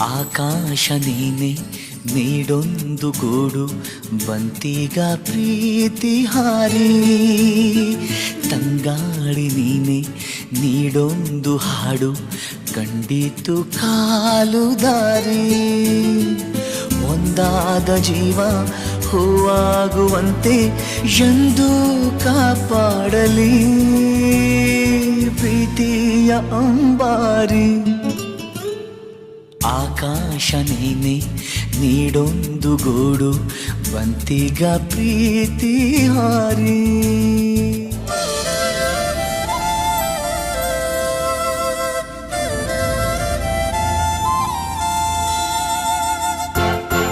ಆಕಾಶ ನೀನೆ ನೀಡೊಂದು ಗೂಡು ಬಂತೀಗ ಪ್ರೀತಿ ಹಾರಿ. ತಂಗಾಳಿ ನೀನೆ ನೀಡೊಂದು ಹಾಡು, ಕಂಡಿತು ಕಾಲು ದಾರಿ. ಒಂದಾದ ಜೀವ ಹೂವಾಗುವಂತೆ ಎಂದು ಕಾಪಾಡಲಿ. ಪ್ರೀತಿಯ ಅಂಬಾರಿ. ಆಕಾಶ ನೀನೆ ನೀಡೊಂದು ಗೂಡು ಬಂತಿಗ ಪ್ರೀತಿ ಹಾರಿ